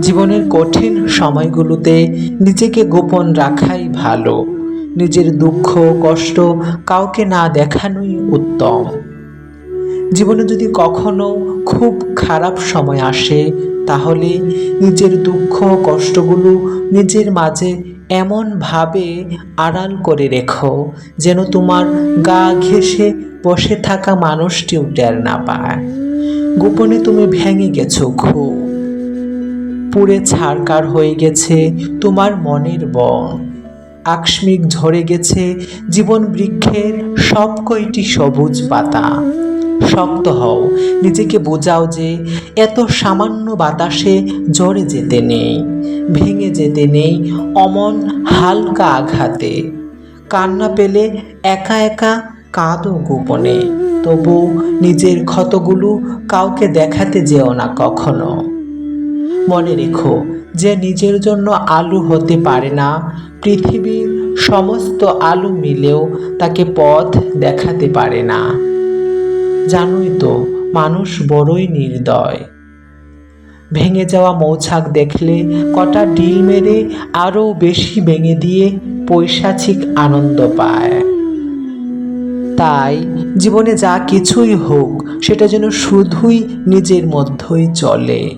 জীবনের কঠিন সময়গুলোতে নিজেকে গোপন রাখাই ভালো। নিজের দুঃখ, কষ্ট কাউকে না দেখানোই উত্তম। জীবনে যদি কখনো খুব খারাপ সময় আসে, তাহলে নিজের দুঃখ, কষ্টগুলো নিজের মাঝে এমনভাবে আড়াল করে রেখো, যেন তোমার গা ঘেঁষে বসে থাকা মানুষটিও টের না পায়। গোপনে তুমি ভেঙে গেছো খুব। পুড়ে ছাড়কার হয়ে গেছে তোমার মনের বন। আকস্মিক ঝরে গেছে জীবন বৃক্ষের সব কয়টি সবুজ পাতা। শক্ত হও, নিজেকে বোঝাও যে এত সামান্য বাতাসে জ্বরে যেতে নেই, ভেঙে যেতে নেই অমন হালকা আঘাতে। কান্না পেলে একা একা কাঁদো গোপনে তবু নিজের ক্ষতগুলো কাউকে দেখাতে যেও না কখনো। মনে রেখো যে নিজের জন্য আলু হতে পারে না। পৃথিবীর সমস্ত আলু মিলেও তাকে পথ দেখাতে পারে না। জানোই তো, মানুষ বড়ই নির্দয়। ভেঙে যাওয়া মৌছাক দেখলে কটা ডিল মেরে আরও বেশি ভেঙে দিয়ে পৈশাচিক আনন্দ পায়। তাই জীবনে যা কিছুই হোক, সেটা যেন শুধুই নিজের মধ্যেই চলে।